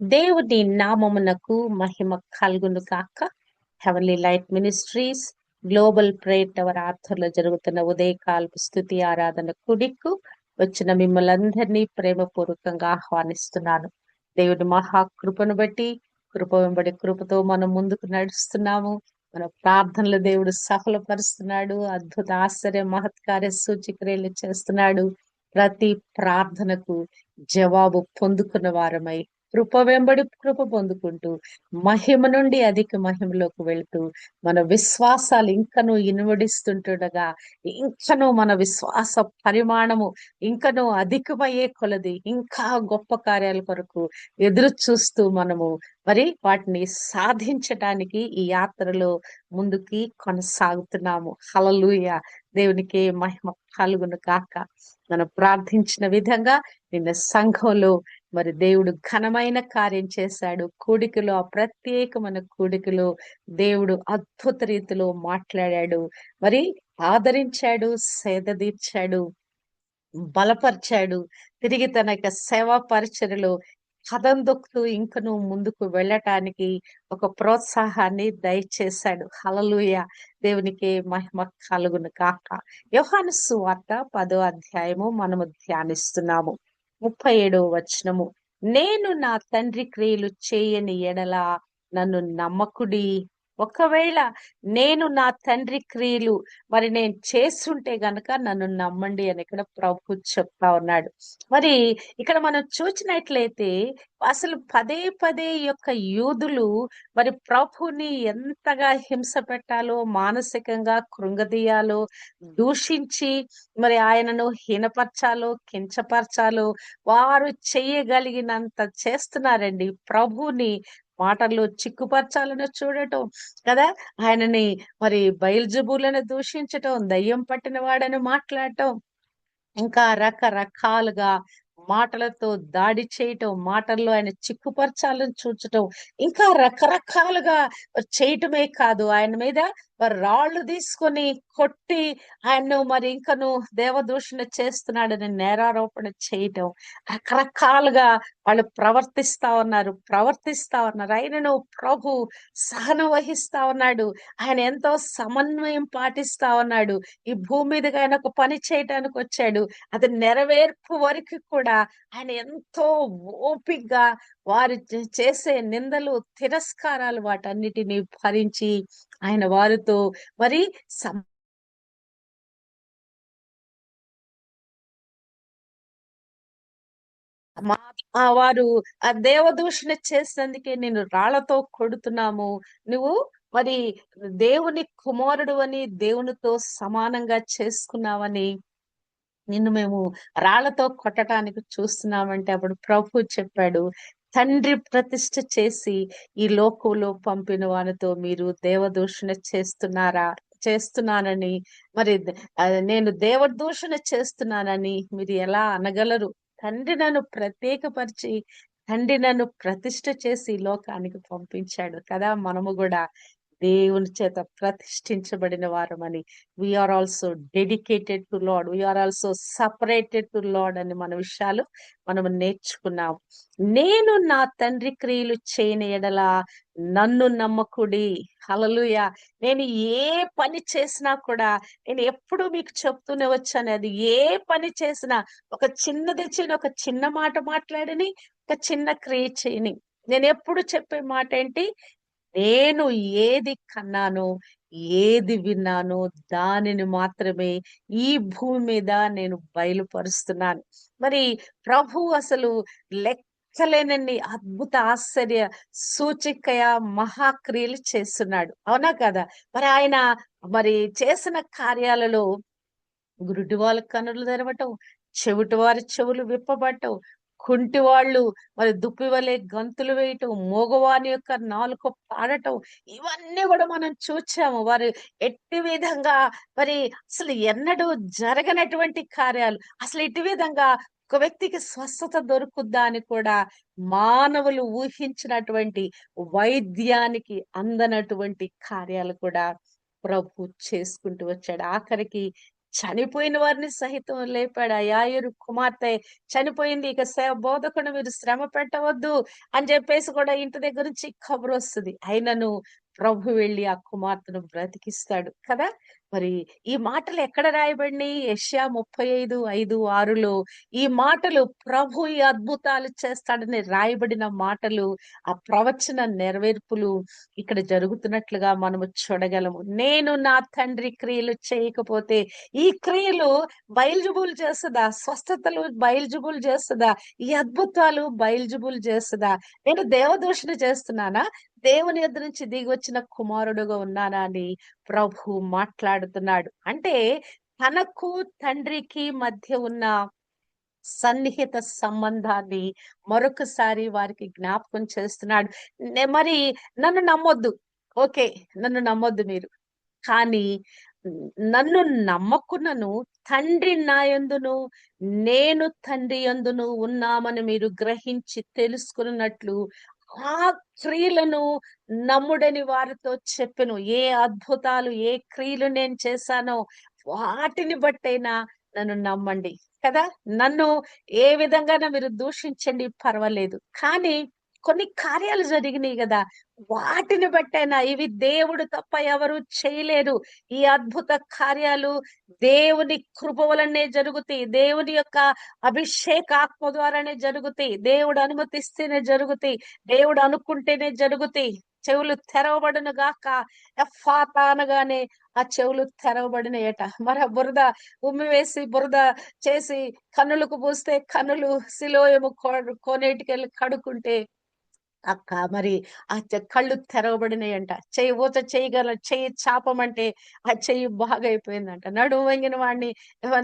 దేవుని నామమునకు మహిమ కలుగును కాక heavenly light ministries global prayer tower ఆర్థర్లో జరుగుతున్న ఉదయకాల్పు స్థుతి ఆరాధన కుడికు వచ్చిన మిమ్మల్ని అందరినీ ప్రేమపూర్వకంగా ఆహ్వానిస్తున్నాను. దేవుడి మహాకృపను బట్టి కృప వెంబడి కృపతో మనం ముందుకు నడుస్తున్నాము. మన ప్రార్థనలు దేవుడు సఫలపరుస్తున్నాడు. అద్భుత ఆశ్చర్య మహత్కార్య సూచిక్రియలు చేస్తున్నాడు. ప్రతి ప్రార్థనకు జవాబు పొందుకున్న వారమై కృప వెంబడి కృప పొందుకుంటూ మహిమ నుండి అధిక మహిమలోకి వెళ్తూ మన విశ్వాసాలు ఇంకను ఇనువడిస్తుంటుండగా ఇంకను మన విశ్వాస పరిమాణము ఇంకను అధికమయ్యే కొలది ఇంకా గొప్ప కార్యాల కొరకు ఎదురు చూస్తూ మనము మరి వాటిని సాధించటానికి ఈ యాత్రలో ముందుకి కొనసాగుతున్నాము. హలలుయ దేవునికి మహిమ కలుగును కాక మనం ప్రార్థించిన విధంగా నిన్న సంఘంలో మరి దేవుడు ఘనమైన కార్యం చేశాడు. కూడికలో ఆ ప్రత్యేకమైన కూడికలో దేవుడు అద్భుత రీతిలో మాట్లాడాడు. మరి ఆదరించాడు సేద తీర్చాడు బలపరిచాడు. తిరిగి తన యొక్క సేవా పరిచయలో కథం దొక్కుతూ ఇంకను ముందుకు వెళ్ళటానికి ఒక ప్రోత్సాహాన్ని దయచేశాడు. హలలుయ దేవునికి మహిమ కలుగును కాక యోహాను సువార్త పదో అధ్యాయము మనము ధ్యానిస్తున్నాము. ముప్పై ఏడవ వచనము. నేను నా తండ్రి క్రియలు చేయని ఎడల నన్ను నమ్మకుడి. ఒకవేళ నేను నా తండ్రి క్రియలు మరి నేను చేస్తుంటే గనక నన్ను నమ్మండి అని ఇక్కడ ప్రభు చెప్తా ఉన్నాడు. మరి ఇక్కడ మనం చూసినట్లయితే అసలు పదే పదే యొక్క యూదులు మరి ప్రభుని ఎంతగా హింస పెట్టాలో మానసికంగా కృంగదీయాలో దూషించి మరి ఆయనను హీనపరచాలో కించపరచాలో వారు చెయ్యగలిగినంత చేస్తున్నారండి. ప్రభుని మాటల్లో చిక్కుపరచాలని చూడటం కదా? ఆయనని మరి బయల్జబులను దూషించటం దయ్యం పట్టిన వాడని మాట్లాడటం ఇంకా రకరకాలుగా మాటలతో దాడి చేయటం మాటల్లో ఆయన చిక్కుపరచాలని చూచటం ఇంకా రకరకాలుగా చేయటమే కాదు ఆయన మీద రాళ్ళు తీసుకొని కొట్టి ఆయన్ను మరి ఇంకను దేవదూషణ చేస్తున్నాడని నేరారోపణ చేయటం. రకరకాలుగా వాళ్ళు ప్రవర్తిస్తా ఉన్నారు ప్రవర్తిస్తా ఉన్నారు. ఆయనను ప్రభు సహనం వహిస్తా ఉన్నాడు. ఆయన ఎంతో సమన్వయం పాటిస్తా ఉన్నాడు. ఈ భూమి మీదగా ఆయన ఒక పని చేయటానికి వచ్చాడు. అది నెరవేర్పు వరకు కూడా ఆయన ఎంతో ఓపిగ్గా వారు చేసే నిందలు తిరస్కారాలు వాటన్నిటిని భరించి ఆయన వారితో మరి వారు ఆ దేవదూషణ చేసినందుకే నేను రాళ్ళతో కొడుతున్నాము. నువ్వు మరి దేవుని కుమారుడు అని దేవునితో సమానంగా చేసుకున్నావని నిన్ను మేము రాళ్ళతో కొట్టడానికి చూస్తున్నామంటే అప్పుడు ప్రభు చెప్పాడు. తండ్రి ప్రతిష్ఠ చేసి ఈ లోకంలో పంపిన వానితో మీరు దేవదూషణ చేస్తున్నారా? చేస్తున్నానని. మరి నేను దేవదూషణ చేస్తున్నానని మీరు ఎలా అనగలరు? తండ్రి నన్ను ప్రత్యేకపరిచి తండ్రి నన్ను ప్రతిష్ఠ చేసి లోకానికి పంపించాడు కదా మనము కూడా. దేవుని చేత ప్రతిష్ఠించబడిన వారమని. We are also dedicated to Lord we are also separated to Lord అని మన విషయాలు మనం నేర్చుకున్నాం నేను నా తండ్రి క్రియలు చేయని ఎడల నన్ను నమ్మకుడి. హలలుయ నేను ఏ పని చేసినా కూడా నేను ఎప్పుడు మీకు చెప్తూనే వచ్చాను. అది ఏ పని చేసినా ఒక చిన్నది చిన్న ఒక చిన్న మాట మాట్లాడని ఒక చిన్న క్రియ చేయని. నేను ఎప్పుడు చెప్పే మాట ఏంటి? నేను ఏది కన్నాను ఏది విన్నానో దానిని మాత్రమే ఈ భూమి మీద నేను బయలుపరుస్తున్నాను. మరి ప్రభు అసలు లెక్కలేనన్ని అద్భుత ఆశ్చర్య సూచికయ మహాక్రియలు చేస్తున్నాడు. అవునా కదా? మరి ఆయన మరి చేసిన కార్యాలలో గురుడి వాళ్ళ కనులు తెరవటం చెవిటి వారి చెవులు విప్పబట్టం కుంటి వాళ్ళు మరి దుప్పి వలె గంతులు వేయటం మోగవాని యొక్క నాలుక పాడటం ఇవన్నీ కూడా మనం చూచాము. వారు ఎట్టి విధంగా మరి అసలు ఎన్నడూ జరగనటువంటి కార్యాలు. అసలు ఎట్టి విధంగా ఒక వ్యక్తికి స్వస్థత దొరుకుద్దా అని కూడా మానవులు ఊహించినటువంటి వైద్యానికి అందనటువంటి కార్యాలు కూడా ప్రభు చేసుకుంటూ వచ్చాడు. ఆఖరికి చనిపోయిన వారిని సహితం లేపాడు. ఆ కుమార్తె చనిపోయింది. ఇక సేవ బోధకుడు మీరు శ్రమ పెట్టవద్దు అని చెప్పేసి కూడా ఇంటి దగ్గర నుంచి కబురు వస్తుంది. అయినను ప్రభు వెళ్ళి ఆ కుమార్తెను బ్రతికిస్తాడు కదా? మరి ఈ మాటలు ఎక్కడ రాయబడినాయి? యష్యా ముప్పై ఐదు ఐదు ఆరులో ఈ మాటలు ప్రభు ఈ అద్భుతాలు చేస్తాడని రాయబడిన మాటలు ఆ ప్రవచన నెరవేర్పులు ఇక్కడ జరుగుతున్నట్లుగా మనము చూడగలము. నేను నా తండ్రి క్రియలు చేయకపోతే ఈ క్రియలు బయలుజుబులు చేస్తుందా? స్వస్థతలు బయల్జుబుల్ చేస్తుందా? ఈ అద్భుతాలు బయలుజుబులు చేస్తుందా? నేను దేవదూషణ చేస్తున్నానా? దేవుని ఎద్దు నుంచి దిగి వచ్చిన కుమారుడుగా ఉన్నానా అని ప్రభు మాట్లాడుతున్నాడు. అంటే తనకు తండ్రికి మధ్య ఉన్న సన్నిహిత సంబంధాన్ని మరొకసారి వారికి జ్ఞాపకం చేస్తున్నాడు. మరి నన్ను నమ్మొద్దు. ఓకే నన్ను నమ్మొద్దు మీరు. కానీ నన్ను నమ్మకున్నను తండ్రి నాయందును నేను తండ్రి యందును ఉన్నామని మీరు గ్రహించి తెలుసుకున్నట్లు ఆ క్రియలను నమ్ముడని వారితో చెప్పెను. ఏ అద్భుతాలు ఏ క్రియలు నేను చేశానో వాటిని బట్టైనా నన్ను నమ్మండి. కదా? నన్ను ఏ విధంగా మీరు దూషించండి పర్వాలేదు. కానీ కొన్ని కార్యాలు జరిగినాయి కదా. వాటిని బట్టైనా ఇవి దేవుడు తప్ప ఎవరు చేయలేరు. ఈ అద్భుత కార్యాలు దేవుని కృప వలనే జరుగుతాయి. దేవుని యొక్క అభిషేకాత్మ ద్వారానే జరుగుతాయి. దేవుడు అనుమతిస్తేనే జరుగుతాయి. దేవుడు అనుకుంటేనే జరుగుతాయి. చెవులు తెరవబడును గాక. ఎఫాతా అనగానే ఆ చెవులు తెరవబడినయట. మరి ఆ బురద ఉమ్మి వేసి బురద చేసి కన్నులకు పూస్తే కన్నులు సిలోయము కోనేటికెళ్ళి కడుక్కుంటే అక్క మరి ఆ కళ్ళు తెరవబడినాయంట. చెయ్యి ఊత చేయగల చెయ్యి చాపమంటే ఆ చెయ్యి బాగా అయిపోయిందంట నడుము వంగిన వాడిని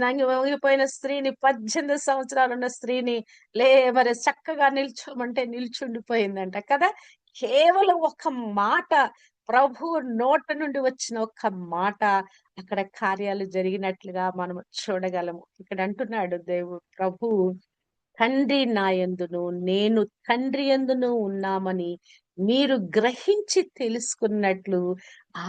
నంగి వంగిపోయిన స్త్రీని పద్దెనిమిది సంవత్సరాలు ఉన్న స్త్రీని లే మరి చక్కగా నిల్చోమంటే నిల్చుండిపోయిందంట కదా. కేవలం ఒక మాట ప్రభు నోట నుండి వచ్చిన ఒక మాట అక్కడ కార్యాలు జరిగినట్లుగా మనం చూడగలము. ఇక్కడ అంటున్నాడు దేవుడు ప్రభు తండ్రి నాయందును నేను తండ్రి ఎందును ఉన్నామని మీరు గ్రహించి తెలుసుకున్నట్లు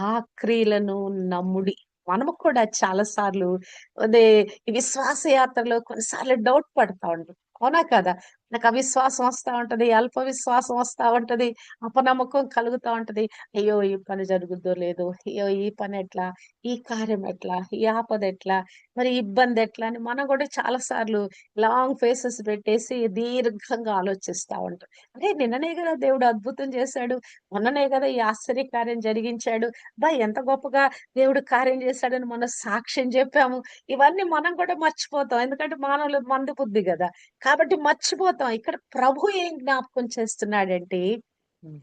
ఆ క్రియలను నమ్ముడి. మనము కూడా చాలా సార్లు అదే విశ్వాస యాత్రలో కొన్నిసార్లు డౌట్ పడతా ఉంటాం. అవునా కదా? నాకు అవిశ్వాసం వస్తా ఉంటది అల్ప విశ్వాసం వస్తా ఉంటది అపనమ్మకం కలుగుతా ఉంటది. అయ్యో ఈ పని జరుగుద్దో లేదో అయ్యో ఈ పని ఎట్లా ఈ కార్యం ఎట్లా ఈ ఆపద ఎట్లా మరి ఇబ్బంది ఎట్లా అని మనం కూడా చాలా సార్లు లాంగ్ ఫేసెస్ పెట్టేసి దీర్ఘంగా ఆలోచిస్తా ఉంటాం. అరే నిన్ననే కదా దేవుడు అద్భుతం చేశాడు మొన్ననే కదా ఈ ఆశ్చర్య కార్యం జరిగించాడు బా ఎంత గొప్పగా దేవుడు కార్యం చేశాడని మనం సాక్ష్యం చెప్పాము. ఇవన్నీ మనం కూడా మర్చిపోతాం ఎందుకంటే మానవులు మంది బుద్ధి కదా. కాబట్టి మర్చిపోతాం. ఇక్కడ ప్రభు ఏం జ్ఞాపకం చేస్తున్నాడంటే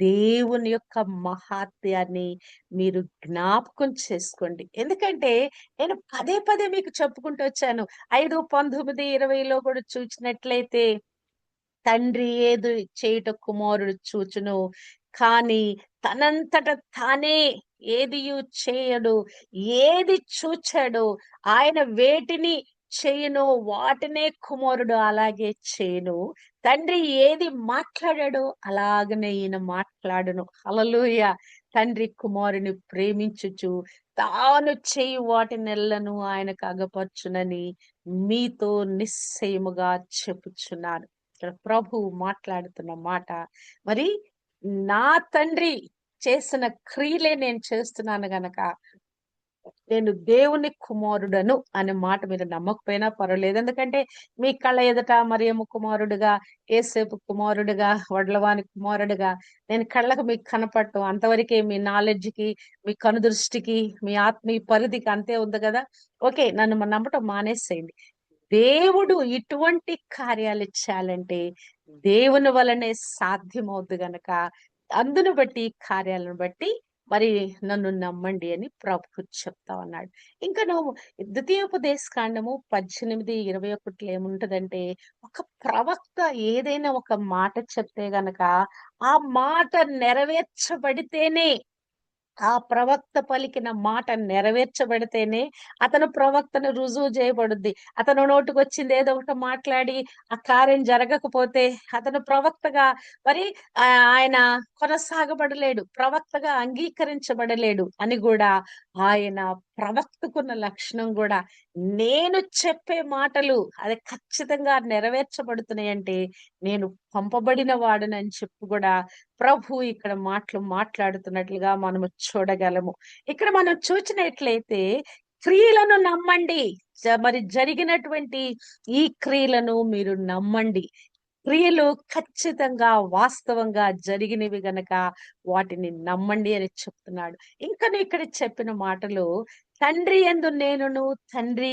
దేవుని యొక్క మహాత్యాన్ని మీరు జ్ఞాపకం చేసుకోండి. ఎందుకంటే నేను పదే పదే మీకు చెప్పుకుంటూ వచ్చాను. ఐదు పంతొమ్మిది ఇరవైలో కూడా చూసినట్లయితే తండ్రి ఏది చేయుట కుమారుడు చూచును. కానీ తనంతట తానే ఏది చేయడు ఏది చూచాడు ఆయన వేటిని చేయను వాటినే కుమారుడు అలాగే చేయను తండ్రి ఏది మాట్లాడాడో అలాగనే ఈయన మాట్లాడును. అలలుయ తండ్రి కుమారుని ప్రేమించుచు తాను చేయి వాటి నెలను ఆయనకు అగపరచునని మీతో నిశ్చయముగా చెప్పుచున్నాను. ఇక్కడ ప్రభు మాట్లాడుతున్న మాట. మరి నా తండ్రి చేసిన క్రియలే నేను చేస్తున్నాను గనక నేను దేవుని కుమారుడను అనే మాట మీరు నమ్మకపోయినా పర్వాలేదు. ఎందుకంటే మీ కళ్ళ ఎదుట మరియమ్మ కుమారుడుగా ఏసేపు కుమారుడుగా వడ్లవాని కుమారుడుగా నేను కళ్ళకు మీకు కనపడటం అంతవరకే మీ నాలెడ్జ్కి మీ కనుదృష్టికి మీ ఆత్మీయ పరిధికి అంతే ఉంది కదా? ఓకే నన్ను నమ్మటం మానేసేయండి. దేవుడు ఇటువంటి కార్యాలు ఇచ్చాలంటే దేవుని వలనే సాధ్యమవుద్ది గనక అందును బట్టి కార్యాలను బట్టి మరి నన్ను నమ్మండి అని ప్రభు చెప్తా ఉన్నాడు. ఇంకా నువ్వు ద్వితీయోపదేశ కాండము పద్దెనిమిది ఇరవై ఒకటిలో ఏముంటదంటే ఒక ప్రవక్త ఏదైనా ఒక మాట చెప్తే గనక ఆ మాట నెరవేర్చబడితేనే ఆ ప్రవక్త పలికిన మాట నెరవేర్చబడితేనే అతను ప్రవక్తను రుజువు చేయబడుద్ది. అతను నోటుకొచ్చింది వచ్చింది ఏదో ఒకటి మాట్లాడి ఆ కార్యం జరగకపోతే అతను ప్రవక్తగా మరి ఆ- ఆయన కొనసాగబడలేడు ప్రవక్తగా అంగీకరించబడలేడు అని కూడా ఆయన ప్రవర్తకున్న లక్షణం కూడా నేను చెప్పే మాటలు అది ఖచ్చితంగా నెరవేర్చబడుతున్నాయంటే నేను పంపబడిన వాడనని చెప్పి కూడా ప్రభు ఇక్కడ మాటలు మాట్లాడుతున్నట్లుగా మనము చూడగలము. ఇక్కడ మనం చూసినట్లయితే క్రియలను నమ్మండి. జ- మరి జరిగినటువంటి ఈ క్రియలను మీరు నమ్మండి. క్రియలు ఖచ్చితంగా వాస్తవంగా జరిగినవి గనక వాటిని నమ్మండి అని చెప్తున్నాడు. ఇంకా ఇక్కడ చెప్పిన మాటలు తండ్రి ఎందు నేనును తండ్రి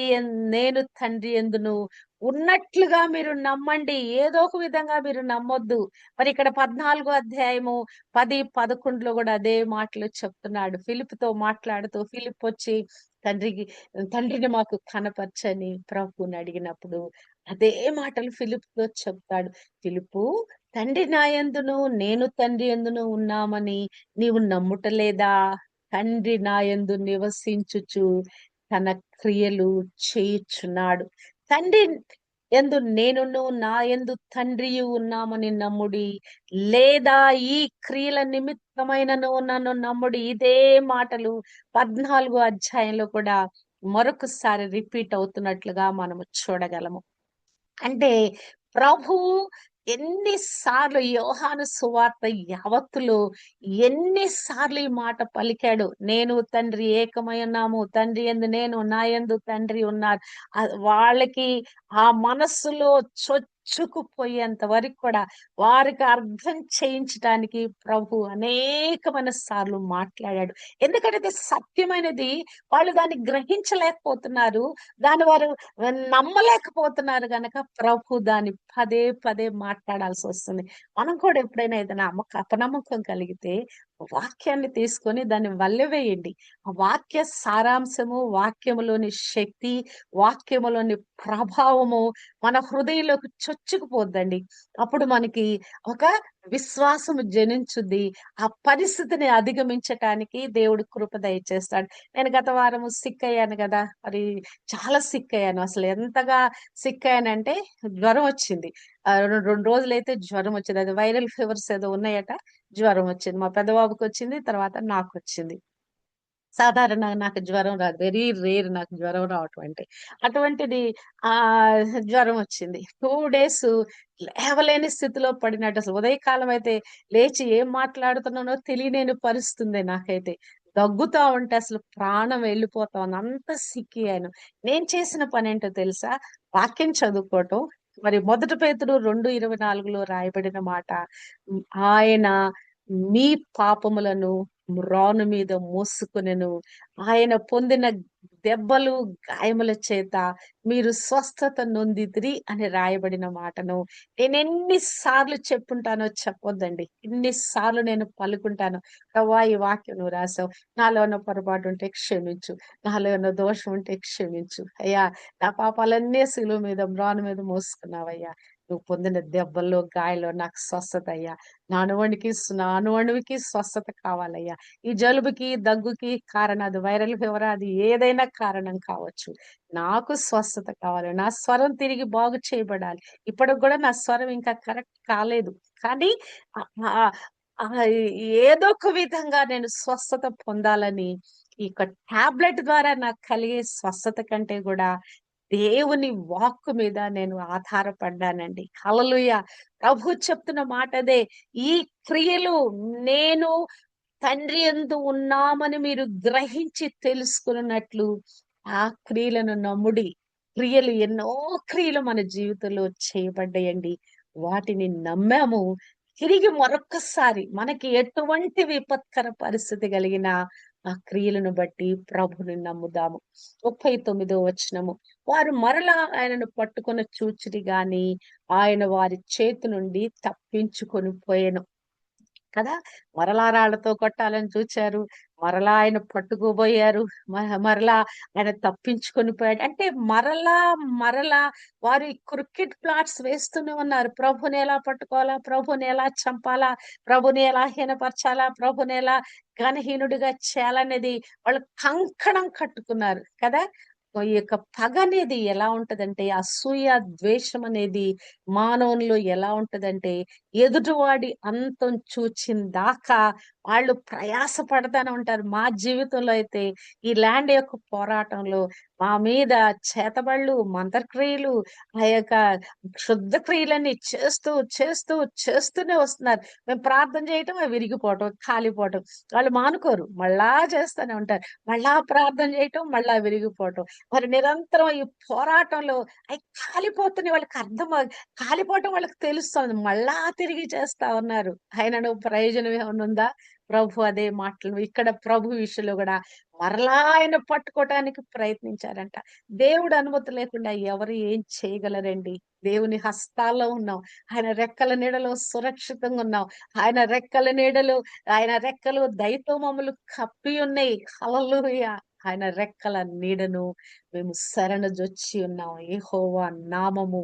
నేను తండ్రి ఎందును ఉన్నట్లుగా మీరు నమ్మండి. ఏదో ఒక విధంగా మీరు నమ్మొద్దు. మరి ఇక్కడ పద్నాలుగో అధ్యాయము పది పదకొండులో కూడా అదే మాటలు చెప్తున్నాడు. ఫిలిప్తో మాట్లాడుతూ ఫిలిప్ వచ్చి తండ్రికి తండ్రిని మాకు కనపరచని ప్రభుని అడిగినప్పుడు అదే మాటలు ఫిలిప్తో చెప్తాడు. ఫిలిపు తండ్రి నాయందును నేను తండ్రి ఎందును ఉన్నామని నీవు నమ్ముటలేదా? తండ్రి నాయందు నివసించుచు తన క్రియలు చేయుచున్నాడు. తండ్రి ఎందు నేనును నా ఎందు తండ్రియు ఉన్నామని నమ్ముడి లేదా ఈ క్రియల నిమిత్తం నిమిత్తమైనను నన్ను నమ్ముడు. ఇదే మాటలు పద్నాలుగో అధ్యాయంలో కూడా మరొకసారి రిపీట్ అవుతున్నట్లుగా మనము చూడగలము. అంటే ప్రభు ఎన్నిసార్లు యోహాను సువార్త యావత్తులో ఎన్నిసార్లు ఈ మాట పలికాడు? నేను తండ్రి ఏకమై ఉన్నాము. తండ్రి ఎందు నేను నా ఎందు తండ్రి ఉన్నారు. వాళ్ళకి ఆ మనస్సులో చొచ్చు చొచ్చుకుపోయేంత వరకు కూడా వారికి అర్థం చేయించడానికి ప్రభు అనేకమైన సార్లు మాట్లాడాడు. ఎందుకంటే ఇది సత్యమైనది వాళ్ళు దాన్ని గ్రహించలేకపోతున్నారు. దాని వారు నమ్మలేకపోతున్నారు గనక ప్రభు దాన్ని పదే పదే మాట్లాడాల్సి వస్తుంది. మనం కూడా ఎప్పుడైనా ఏదైనా అమ్మక అపనమ్మకం కలిగితే వాక్యాన్ని తీసుకొని దాన్ని వల్లెవేయండి ఆ వాక్య సారాంశము వాక్యములోని శక్తి వాక్యములోని ప్రభావము మన హృదయంలోకి చొచ్చుకుపోద్దండి. అప్పుడు మనకి ఒక విశ్వాసము జనించుద్ది ఆ పరిస్థితిని అధిగమించటానికి దేవుడు కృప దయచేస్తాడు. నేను గత వారము సిక్ అయ్యాను కదా! మరి చాలా సిక్ అయ్యాను. అసలు ఎంతగా సిక్ అయ్యానంటే జ్వరం వచ్చింది. ఆ రెండు రెండు రోజులైతే జ్వరం వచ్చింది. అది వైరల్ ఫీవర్స్ ఏదో ఉన్నాయట జ్వరం వచ్చింది. మా పెద్దబాబుకి వచ్చింది తర్వాత నాకు వచ్చింది సాధారణంగా నాకు జ్వరం రాదు. వెరీ రేర్ నాకు జ్వరం రావటం అంటే. అటువంటిది ఆ జ్వరం వచ్చింది. టూ డేస్ లేవలేని స్థితిలో పడినట్టు అసలు ఉదయకాలం అయితే లేచి ఏం మాట్లాడుతున్నానో తెలియలేని పరిస్థితుంది నాకైతే. దగ్గుతా ఉంటే అసలు ప్రాణం వెళ్ళిపోతా ఉంది. అంత సిక్కి అయ్యాను నేను చేసిన పని ఏంటో తెలుసా? వాక్యం చదువుకోవటం. మరి మొదటి పేతుడు రెండు ఇరవై నాలుగులో రాయబడిన మాట ఆయన మీ పాపములను మ్రాను మీద మోసుకునెను. ఆయన పొందిన దెబ్బలు గాయముల చేత మీరు స్వస్థత నొందిదిరి అని రాయబడిన మాటను. నేను ఎన్నిసార్లు చెప్పుంటానో చెప్పొద్దండి. ఎన్నిసార్లు నేను పలుకుంటాను. ప్రభా ఈ వాక్యం నువ్వు రాసావు. నాలో ఉన్న పొరపాటు ఉంటే క్షమించు. నాలో ఉన్న దోషం ఉంటే క్షమించు. అయ్యా నా పాపాలన్నీ శిలువ మీద మ్రాను మీద మోసుకున్నావయ్యా. నువ్వు పొందిన దెబ్బల్లో గాయాల్లో నాకు స్వస్థత అయ్యా నా అణువణికి నా స్వస్థత కావాలయ్యా. ఈ జలుబుకి దగ్గుకి కారణం అది వైరల్ ఫీవర్ అది ఏదైనా కారణం కావచ్చు. నాకు స్వస్థత కావాలి. నా స్వరం తిరిగి బాగు చేయబడాలి. ఇప్పటికి కూడా నా స్వరం ఇంకా కరెక్ట్ కాలేదు. కానీ ఏదో ఒక విధంగా నేను స్వస్థత పొందాలని ఈ యొక్క టాబ్లెట్ ద్వారా నాకు కలిగే స్వస్థత కంటే కూడా దేవుని వాక్కు మీద నేను ఆధారపడ్డానండి. కలలుయ ప్రభు చెప్తున్న మాట అదే. ఈ క్రియలు నేను తండ్రి ఎందు ఉన్నామని మీరు గ్రహించి తెలుసుకున్నట్లు ఆ క్రియలను నమ్ముడి క్రియలు ఎన్నో క్రియలు మన జీవితంలో చేయబడ్డాయండి. వాటిని నమ్మాము. తిరిగి మరొక్కసారి మనకి ఎటువంటి విపత్కర పరిస్థితి కలిగిన ఆ క్రియలను బట్టి ప్రభుని నమ్ముదాము. ముప్పై తొమ్మిదో వచనము. వారు మరలా ఆయనను పట్టుకొని చూచిరి గాని ఆయన వారి చేతి నుండి తప్పించుకొని పోయాను. కదా? మరలా రాళ్ళతో కొట్టాలని చూచారు. మరలా ఆయన పట్టుకోబోయారు. మ- మరలా ఆయన తప్పించుకొని పోయాడు. అంటే మరలా మరలా వారు క్రికెట్ ప్లాట్స్ వేస్తూనే ఉన్నారు. ప్రభుని ఎలా పట్టుకోవాలా? ప్రభుని ఎలా చంపాలా? ప్రభుని ఎలా హీనపరచాలా? ప్రభుని ఎలా ఘనహీనుడిగా చేయాలనేది వాళ్ళు కంకణం కట్టుకున్నారు. కదా? ఈ యొక్క పగ అనేది ఎలా ఉంటదంటే అసూయ ద్వేషం అనేది మానవునిలో ఎలా ఉంటదంటే ఎదుటివాడి అంతం చూచిన దాకా వాళ్ళు ప్రయాస పడతానే ఉంటారు. మా జీవితంలో అయితే ఈ ల్యాండ్ యొక్క పోరాటంలో మా మీద చేతబళ్ళు మంత్రక్రియలు ఆ యొక్క శుద్ధ క్రియలన్నీ చేస్తూ చేస్తూ చేస్తూనే వస్తున్నారు. మేము ప్రార్థన చేయటం అవి విరిగిపోవటం కాలిపోవటం. వాళ్ళు మానుకోరు. మళ్ళా చేస్తూనే ఉంటారు. మళ్ళా ప్రార్థన చేయటం మళ్ళా విరిగిపోవటం. మరి నిరంతరం ఈ పోరాటంలో అవి కాలిపోతున్నాయి వాళ్ళకి అర్థం కాలిపోవటం వాళ్ళకి తెలుస్తుంది. మళ్ళా తిరిగి చేస్తా ఉన్నారు. ఆయన నువ్వు ప్రయోజనం ఏమైనా ఉందా? ప్రభు అదే మాటలు. ఇక్కడ ప్రభు విషయంలో కూడా మరలా ఆయన పట్టుకోవటానికి ప్రయత్నించారంట. దేవుడు అనుమతి లేకుండా ఎవరు ఏం చేయగలరండి? దేవుని హస్తాల్లో ఉన్నాం. ఆయన రెక్కల నీడలో సురక్షితంగా ఉన్నాం. ఆయన రెక్కల నీడలు ఆయన రెక్కలు దయతో మమ్మల్ని కప్పి ఉన్నాయి. హల్లెలూయా. ఆయన రెక్కల నీడను మేము శరణజొచ్చి ఉన్నాం. ఏహోవా నామము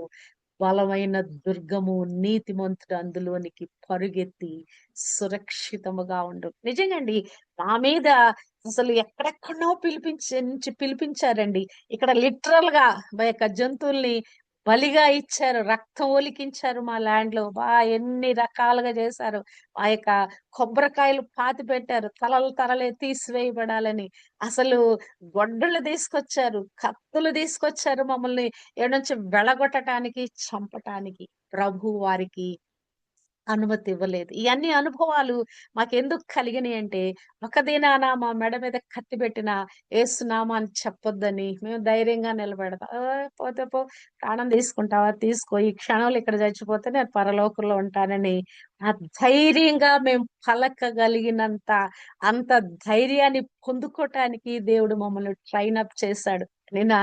బలమైన దుర్గము నీతిమంతుడు అందులోనికి పరుగెత్తి సురక్షితముగా ఉండు. నిజంగా అండి మా మీద అసలు ఎక్కడెక్కడో పిలిపించి పిలిపించారండి. ఇక్కడ లిటరల్గా మా యొక్క జంతువుల్ని బలిగా ఇచ్చారు రక్తం ఒలికించారు మా ల్యాండ్లో బా ఎన్ని రకాలుగా చేశారు. ఆ యొక్క కొబ్బరికాయలు పాతి పెట్టారు తలలు తలలే తీసివేయబడాలని. అసలు గొడ్డలు తీసుకొచ్చారు కత్తులు తీసుకొచ్చారు మమ్మల్ని. ఏడొంచి నుంచి వెళగొట్టడానికి చంపటానికి ప్రభు వారికి అనుమతి ఇవ్వలేదు ఈ అన్ని అనుభవాలు మాకెందుకు కలిగినాయి అంటే ఒక దినాన మా మెడ మీద కత్తి పెట్టిన ఏసునామాన్ని చెప్పొద్దని మేము ధైర్యంగా నిలబెడతాం. పోతే పో ప్రాణం తీసుకుంటావా? తీసుకో ఈ క్షణంలో ఇక్కడ చచ్చిపోతే నేను పరలోకంలో ఉంటానని ఆ ధైర్యంగా మేము పలకగలిగినంత అంత ధైర్యాన్ని పొందుకోవటానికి దేవుడు మమ్మల్ని ట్రైన్ అప్ చేశాడు. నిన్న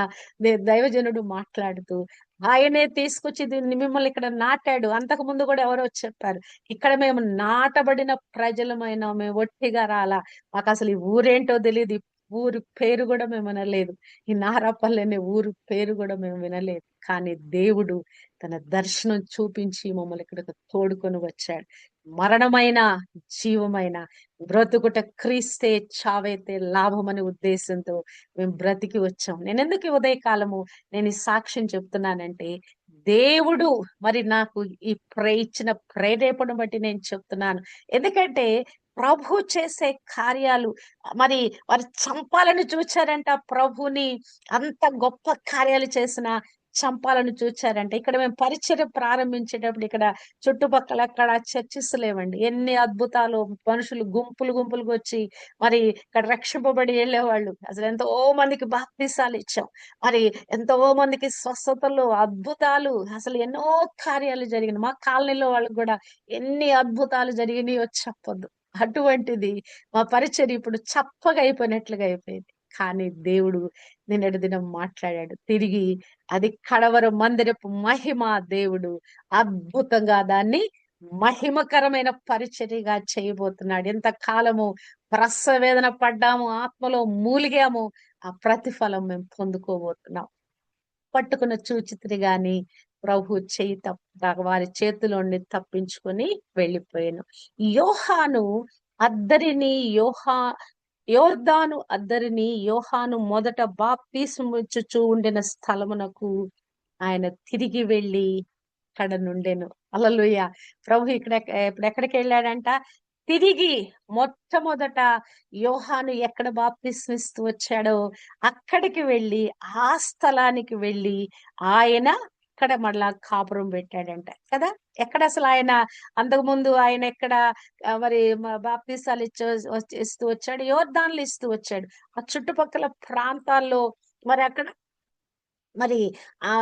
దే- దైవజనుడు మాట్లాడుతూ ఆయనే తీసుకొచ్చి దీన్ని మిమ్మల్ని ఇక్కడ నాటాడు. అంతకు ముందు కూడా ఎవరో చెప్పారు ఇక్కడ మేము నాటబడిన ప్రజలమైన మేము ఒట్టిగా రాలా. మాకు అసలు ఈ ఊరేంటో తెలియదు ఊరు ఊరి పేరు కూడా మేము వినలేదు. ఈ నారాపల్లి అనే ఊరు పేరు కూడా మేము వినలేదు. కానీ దేవుడు తన దర్శనం చూపించి మమ్మల్ని ఇక్కడికి తోడుకొని వచ్చాడు. మరణమైన జీవమైన బ్రతుకుట క్రీస్తే చావైతే లాభం అనే ఉద్దేశంతో మేము బ్రతికి వచ్చాం. నేను ఎందుకు ఉదయకాలము నేను ఈ సాక్ష్యం చెప్తున్నానంటే దేవుడు మరి నాకు ఈ ప్రే ఇచ్చిన ప్రేరేపణ బట్టి నేను చెప్తున్నాను. ఎందుకంటే ప్రభు చేసే కార్యాలు మరి వారు చంపాలని చూచారంట ప్రభుని అంత గొప్ప కార్యాలు చేసిన చంపాలని చూచారంటే ఇక్కడ మేము పరిచయం ప్రారంభించేటప్పుడు ఇక్కడ చుట్టుపక్కల అక్కడ చర్చిస్ లేవండి ఎన్ని అద్భుతాలు మనుషులు గుంపులు గుంపులుగా వచ్చి మరి ఇక్కడ రక్షింపబడి వెళ్ళేవాళ్ళు. అసలు ఎంతో మందికి బాప్తీసాలు ఇచ్చాం. మరి ఎంతో మందికి స్వస్థతలు అద్భుతాలు అసలు ఎన్నో కార్యాలు జరిగినాయి. మా కాలనీలో వాళ్ళకి కూడా ఎన్ని అద్భుతాలు జరిగినాయో చెప్పొద్దు. అటువంటిది మా పరిచయం ఇప్పుడు చప్పగా అయిపోయినట్లుగా అయిపోయింది. కానీ దేవుడు నిన్నటి దినం మాట్లాడాడు. తిరిగి అది కడవర మందిరపు మహిమ దేవుడు అద్భుతంగా దాన్ని మహిమకరమైన పరిచర్యగా చేయబోతున్నాడు. ఎంత కాలము ప్రసవేదన పడ్డాము ఆత్మలో మూలిగాము ఆ ప్రతిఫలం మేము పొందుకోబోతున్నాం. పట్టుకున్న చూచిత్రి గాని ప్రభు చేయి తప్ప వారి చేతిలోని తప్పించుకొని వెళ్ళిపోయాను. యోహాను అద్దరిని యోహా యోర్దాను అద్దరిని యోహాను మొదట బాప్తీసముచ్చుచూ ఉండిన స్థలమునకు ఆయన తిరిగి వెళ్ళి అక్కడ నుండెను. అలలుయ ప్రభు ఇక్కడ ఇప్పుడు ఎక్కడికి వెళ్ళాడంట? తిరిగి మొట్టమొదట యోహాను ఎక్కడ బాప్తిస్మిస్తూ వచ్చాడో అక్కడికి వెళ్ళి ఆ స్థలానికి వెళ్ళి ఆయన అక్కడ మళ్ళా కాపురం పెట్టాడంట కదా? ఎక్కడ అసలు ఆయన అంతకుముందు ఆయన ఎక్కడ మరి బాప్తీసాలు ఇచ్చ ఇస్తూ వచ్చాడు యోర్ధాన్లు ఇస్తూ వచ్చాడు. ఆ చుట్టుపక్కల ప్రాంతాల్లో మరి అక్కడ మరి ఆ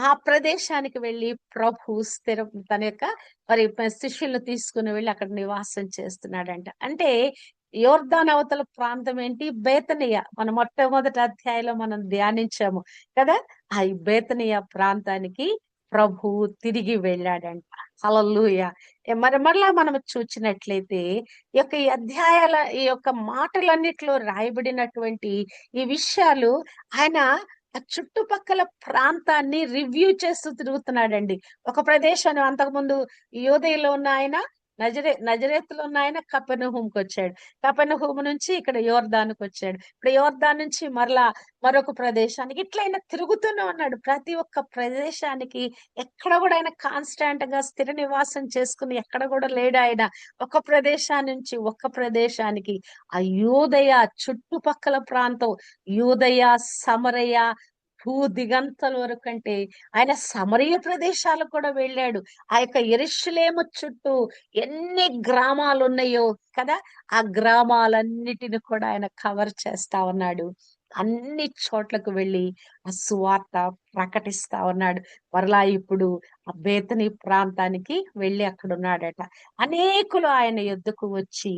ఆ ప్రదేశానికి వెళ్ళి ప్రభు స్థిర తన యొక్క మరి శిష్యులను తీసుకుని వెళ్ళి అక్కడ నివాసం చేస్తున్నాడంట. అంటే యోర్దాన్ అవతల ప్రాంతం ఏంటి? బేతనియ. మన మొట్టమొదటి అధ్యాయంలో మనం ధ్యానించాము కదా? ఆ ఈ బేతనియ ప్రాంతానికి ప్రభు తిరిగి వెళ్ళాడంట. హల్లెలూయ. మరి మరలా మనం చూసినట్లయితే ఈ యొక్క ఈ అధ్యాయాల ఈ యొక్క మాటలన్నిట్లో రాయబడినటువంటి ఈ విషయాలు ఆయన ఆ చుట్టుపక్కల ప్రాంతాన్ని రివ్యూ చేస్తూ తిరుగుతున్నాడండి. ఒక ప్రదేశాన్ని అంతకుముందు యోదయలో ఉన్న ఆయన నజరే నజరేతులో ఉన్న ఆయన కపెనహూమ్కి వచ్చాడు కపెనహూమ్ నుంచి ఇక్కడ యోర్దానికి వచ్చాడు ఇప్పుడు యోర్దాన్ నుంచి మరలా మరొక ప్రదేశానికి ఇట్లా ఆయన తిరుగుతూనే ఉన్నాడు. ప్రతి ఒక్క ప్రదేశానికి ఎక్కడ కూడా ఆయన కాన్స్టాంట్గా స్థిర నివాసం చేసుకుని ఎక్కడ కూడా లేడు ఆయన. ఒక ప్రదేశా నుంచి ఒక ప్రదేశానికి ఆ యూదయ చుట్టుపక్కల ప్రాంతం యూదయ సమరయ భూ దిగంతల వరకు అంటే ఆయన సమరయ ప్రదేశాలకు కూడా వెళ్ళాడు. ఆ యొక్క ఎరుషులేము చుట్టూ ఎన్ని గ్రామాలు ఉన్నాయో కదా ఆ గ్రామాలన్నిటిని కూడా ఆయన కవర్ చేస్తా ఉన్నాడు. అన్ని చోట్లకు వెళ్ళి ఆ సువార్త ప్రకటిస్తా ఉన్నాడు. మరలా ఇప్పుడు ఆ బేతని ప్రాంతానికి వెళ్ళి అక్కడ ఉన్నాడట అనేకులు ఆయన యుద్ధకు వచ్చి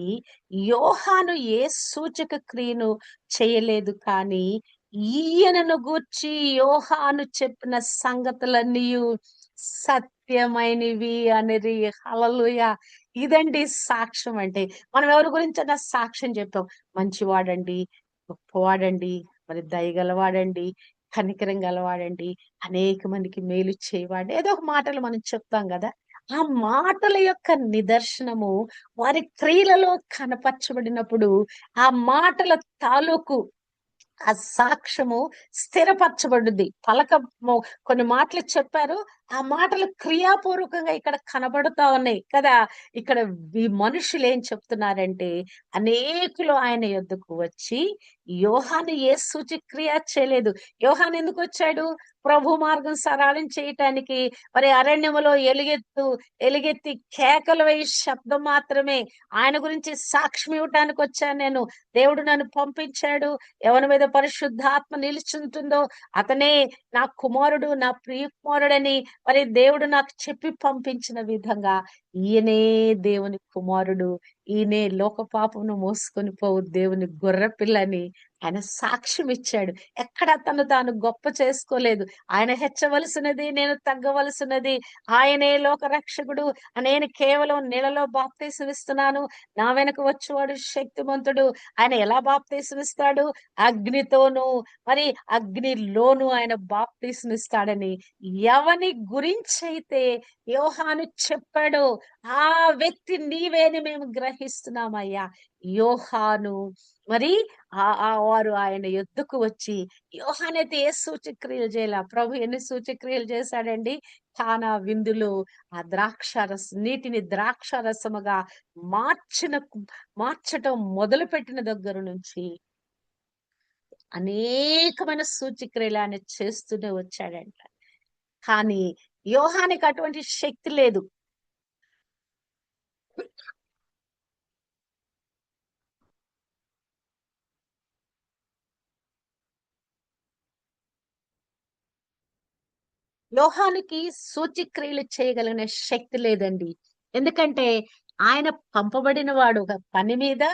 యోహాను ఏ సూచక క్రియను చేయలేదు కానీ ఈయనను గూర్చి యోహాను చెప్పిన సంగతులన్నీ సత్యమైనవి అనేది హలలుయ ఇదండి సాక్ష్యం అంటే. మనం ఎవరి గురించి సాక్ష్యం చెప్పాం మంచివాడండి గొప్పవాడండి మరి దయగలవాడండి కనికరం గలవాడండి అనేక మందికి మేలు చేయవాడు. ఏదో ఒక మాటలు మనం చెప్తాం కదా ఆ మాటల యొక్క నిదర్శనము వారి క్రియలలో కనపరచబడినప్పుడు ఆ మాటల తాలూకు ఆ సాక్ష్యము స్థిరపరచబడింది. పలక కొన్ని మాటలు చెప్పారు ఆ మాటలు క్రియాపూర్వకంగా ఇక్కడ కనబడుతా ఉన్నాయి కదా. ఇక్కడ ఈ మనుషులు ఏం చెప్తున్నారంటే అనేకులు ఆయన యొద్దకు వచ్చి యోహాను ఏ సూచక్రియ చేయలేదు. యోహాన్ ఎందుకు వచ్చాడు? ప్రభు మార్గం సరళం చేయటానికి. మరి అరణ్యములో ఎలుగెత్తు ఎలుగెత్తి కేకలు వేయి శబ్దం మాత్రమే. ఆయన గురించి సాక్ష్యం ఇవ్వటానికి వచ్చాను నేను. దేవుడు నన్ను పంపించాడు. ఎవరి మీద పరిశుద్ధాత్మ నిలుచుంటుందో అతనే నా కుమారుడు నా ప్రియ కుమారుడని మరి దేవుడు నాకు చెప్పి పంపించిన విధంగా ఈయనే దేవుని కుమారుడు. ఈయనే లోక పాపమును మోసుకొని పోవు దేవుని గొర్రె పిల్లని ఆయన సాక్ష్యం ఇచ్చాడు. ఎక్కడ తను తాను గొప్ప చేసుకోలేదు. ఆయన హెచ్చవలసినది నేను తగ్గవలసినది. ఆయనే లోక రక్షకుడు నేను కేవలం నీళ్ళలో బాప్తీసమిస్తున్నాను. నా వెనక వచ్చేవాడు శక్తివంతుడు ఆయన ఎలా బాప్తీసమిస్తాడు? అగ్నితోను. మరి అగ్నిలోను ఆయన బాప్తీసమిస్తాడని ఎవని గురించి అయితే యోహాను చెప్పాడో ఆ వ్యక్తి నీవేని మేము గ్రహిస్తున్నామయ్యా యోహాను మరి ఆ వారు ఆయన ఎద్దుకు వచ్చి యోహానైతే ఏ సూచక్రియలు చేయాల? ప్రభు ఎన్ని సూచక్రియలు చేశాడండి? కానా విందులు ఆ ద్రాక్ష రస నీటిని ద్రాక్ష రసముగా మార్చిన మార్చటం మొదలు పెట్టిన దగ్గర నుంచి అనేకమైన సూచక్రియలు ఆయన చేస్తూనే వచ్చాడంట. కానీ యోహానికి అటువంటి శక్తి లేదు. లోహానికి సూచిక్రియలు చేయగలిగిన శక్తి లేదండి. ఎందుకంటే ఆయన పంపబడిన వాడు ఒక పని మీద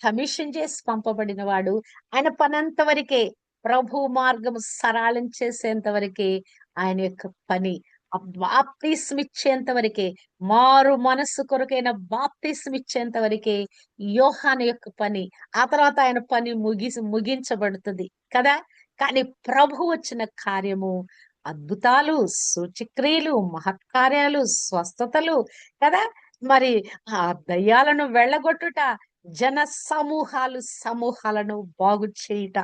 కమిషన్ చేసి పంపబడిన వాడు ఆయన పనంత వరకే ప్రభు మార్గం సరళం చేసేంత వరకే ఆయన యొక్క పని. బాప్తీసం ఇచ్చేంత వరకే మారు మనస్సు కొరకైన బాప్తీసం ఇచ్చేంత వరకే యోహాన్ యొక్క పని. ఆ తర్వాత ఆయన పని ముగిసి ముగించబడుతుంది కదా? కానీ ప్రభు వచ్చిన కార్యము అద్భుతాలు సూచిక్రియలు మహత్కార్యాలు స్వస్థతలు కదా? మరి ఆ దయ్యాలను వెళ్ళగొట్టుట జన సమూహాలు సమూహాలను బాగు చేయుట.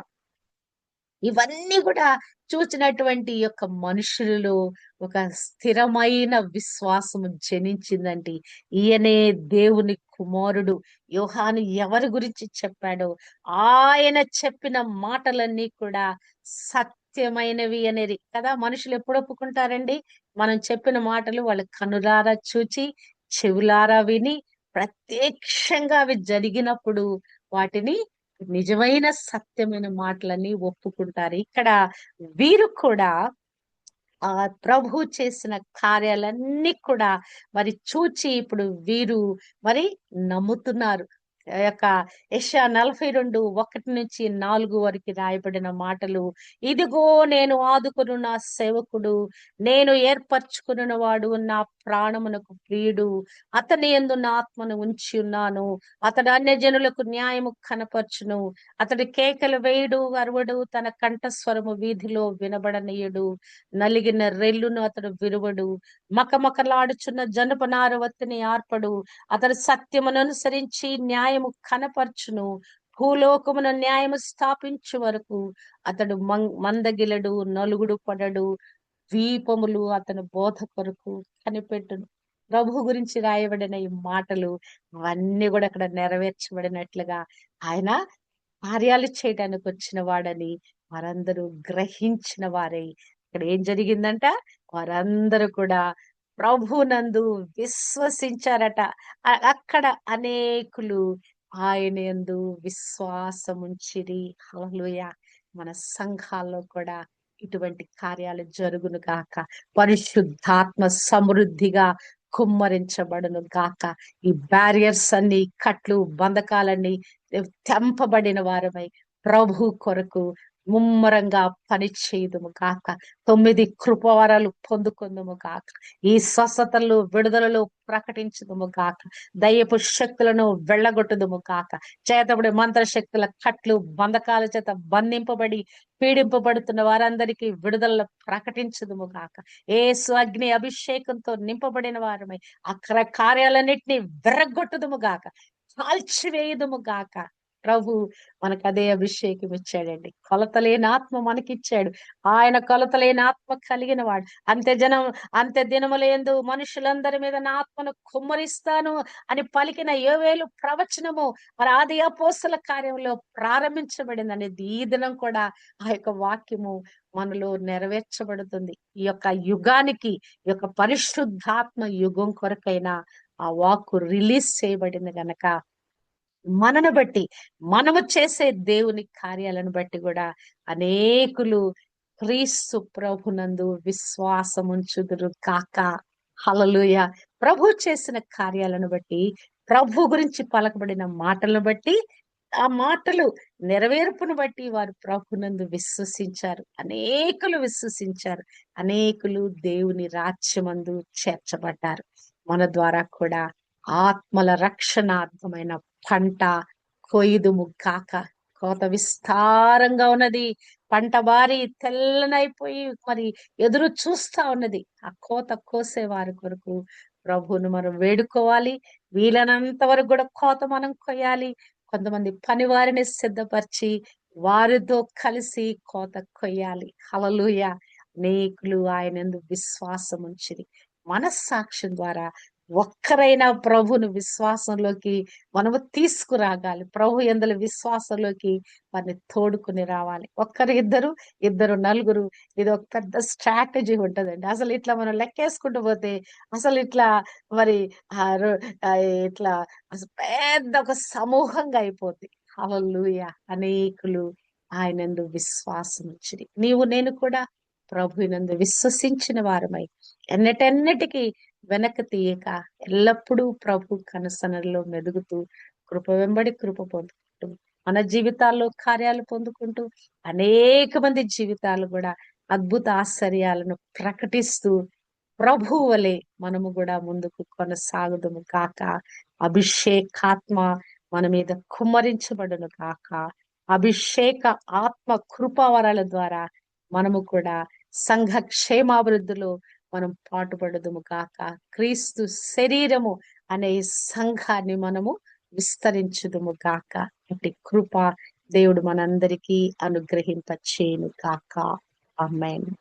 ఇవన్నీ కూడా చూచినటువంటి యొక్క మనుషులలో ఒక స్థిరమైన విశ్వాసము జనించిందండి ఈయనే దేవుని కుమారుడు. యోహాను ఎవరి గురించి చెప్పాడో? ఆయన చెప్పిన మాటలన్నీ కూడా సత్ సత్యమైనవి అనేది కదా. మనుషులు ఎప్పుడు ఒప్పుకుంటారండి? మనం చెప్పిన మాటలు వాళ్ళు కనులారా చూచి చెవులారా విని ప్రత్యక్షంగా అవి జరిగినప్పుడు వాటిని నిజమైన సత్యమైన మాటలన్నీ ఒప్పుకుంటారు. ఇక్కడ వీరు కూడా ఆ ప్రభు చేసిన కార్యాలన్నీ కూడా మరి చూచి ఇప్పుడు వీరు మరి నమ్ముతున్నారు. యొక్క యశ నలభై రెండు ఒకటి నుంచి నాలుగు వరకు రాయబడిన మాటలు ఇదిగో నేను ఆదుకును నా సేవకుడు నేను ఏర్పరచుకున్న వాడు నా ప్రాణమునకు ప్రియుడు అతని ఎందు నా ఆత్మను ఉంచి ఉన్నాను అతడు అన్య జనులకు న్యాయము కనపరచును. అతడు కేకలు వేయుడు అరవడు తన కంఠస్వరము వీధిలో వినబడనీయుడు. నలిగిన రెల్లును అతడు విరువడు. మకమకలాడుచున్న జనపనారవత్తిని ఆర్పడు. అతడు సత్యమును అనుసరించి న్యాయ న్యాయము కనపరచును. భూలోకమున న్యాయము స్థాపించు వరకు అతడు మందగిలడు నలుగుడు పడడు ద్వీపములు అతని బోధ కొరకు కనిపెట్టును. ప్రభు గురించి రాయబడిన ఈ మాటలు అవన్నీ కూడా అక్కడ నెరవేర్చబడినట్లుగా ఆయన కార్యాలు చేయడానికి వచ్చిన వాడని వారందరూ గ్రహించిన వారే. ఇక్కడ ఏం జరిగిందంట? వారందరూ కూడా ప్రభునందు విశ్వసించారట. అక్కడ అనేకులు ఆయన ఎందు విశ్వాసముంచిరి. హలలుయ మన సంఘాల్లో కూడా ఇటువంటి కార్యాలు జరుగును గాక. పరిశుద్ధాత్మ సమృద్ధిగా కుమ్మరించబడును గాక. ఈ బ్యారియర్స్ అన్ని కట్లు బంధకాలన్నీ తెంపబడిన వారమై ప్రభు కొరకు ముమ్మరంగా పని చేయదుము కాక తొమ్మిది కృపవరాలు పొందుకుందుము కాక ఈ స్వస్థతలు విడుదలలో ప్రకటించదుము కాక దయ్యపు శక్తులను వెళ్ళగొట్టుదుము కాక చేతబడి మంత్రశక్తుల కట్లు బంధకాల చేత బంధింపబడి పీడింపబడుతున్న వారందరికీ విడుదల ప్రకటించదుము కాక ఏ స్వగ్ని అభిషేకంతో నింపబడిన వారమై అక్కడ కార్యాలన్నింటినీ విరగొట్టుదుము గాక. కాల్చివేయుదుము గాక. ప్రభు మనకు అదే అభిషేకం ఇచ్చాడండి కొలతలేని ఆత్మ మనకిచ్చాడు. ఆయన కొలతలేని ఆత్మ కలిగిన వాడు అంతే జనం అంతే దినములందు మనుషులందరి మీద నా ఆత్మను కుమ్మరిస్తాను అని పలికిన ఏవేలు ప్రవచనము మరి ఆది అపోసల కార్యంలో ప్రారంభించబడింది అనేది ఈ దినం కూడా ఆ యొక్క వాక్యము మనలో నెరవేర్చబడుతుంది. ఈ యొక్క యుగానికి ఈ యొక్క పరిశుద్ధాత్మ యుగం కొరకైనా ఆ వాక్కు రిలీజ్ చేయబడింది గనక మనను బట్టి మనము చేసే దేవుని కార్యాలను బట్టి కూడా అనేకులు క్రీస్తు ప్రభునందు విశ్వాసముంచుదురు కాక. హలలుయ ప్రభు చేసిన కార్యాలను బట్టి ప్రభు గురించి పలకబడిన మాటలను బట్టి ఆ మాటలు నెరవేర్పును బట్టి వారు ప్రభునందు విశ్వసించారు. అనేకులు విశ్వసించారు. అనేకులు దేవుని రాజ్యమందు చేర్చబడ్డారు. మన ద్వారా కూడా ఆత్మల రక్షణార్థమైన పంట కొయ్యుదుము కాక కోత విస్తారంగా ఉన్నది. పంట బారి తెల్లనైపోయి మరి ఎదురు చూస్తా ఉన్నది. ఆ కోత కోసే వారి కొరకు ప్రభువును మనం వేడుకోవాలి. వీలైనంత వరకు కూడా కోత మనం కొయ్యాలి. కొంతమంది పని వారిని సిద్ధపరిచి వారితో కలిసి కోత కొయ్యాలి. హలలుయ అనేకులు ఆయన విశ్వాసం ఉంచిది. మనస్సాక్ష్యం ద్వారా ఒక్కరైనా ప్రభును విశ్వాసంలోకి మనము తీసుకురాగాలి. ప్రభు ఎందుల విశ్వాసంలోకి వారిని తోడుకుని రావాలి. ఒక్కరు ఇద్దరు ఇద్దరు నలుగురు. ఇది ఒక పెద్ద స్ట్రాటజీ ఉంటుందండి. అసలు ఇట్లా మనం లెక్కేసుకుంటూ పోతే అసలు ఇట్లా మరి ఇట్లా పెద్ద ఒక సమూహంగా అయిపోద్ది. అవల్లుయ అనేకులు ఆయనందు విశ్వాసం వచ్చింది నీవు నేను కూడా ప్రభునందు విశ్వసించిన వారమై ఎన్నటెన్నటికీ వెనక తీయక ఎల్లప్పుడూ ప్రభు కనసనలో మెదుగుతూ కృప వెంబడి కృప పొందుకుంటూ మన జీవితాల్లో కార్యాలు పొందుకుంటూ అనేక మంది జీవితాలు కూడా అద్భుత ఆశ్చర్యాలను ప్రకటిస్తూ ప్రభు వలె మనము కూడా ముందుకు కొనసాగుదము కాక. అభిషేకాత్మ మన మీద కుమ్మరించబడును కాక. అభిషేక ఆత్మ కృపావరాల ద్వారా మనము కూడా సంఘ క్షేమాభివృద్ధిలో మనం పాటుపడదుము కాక క్రీస్తు శరీరము అనే సంఘాన్ని మనము విస్తరించుదుము కాక అట్టి కృప దేవుడు మనందరికీ అనుగ్రహింపచేయను కాక అమ్మాయిని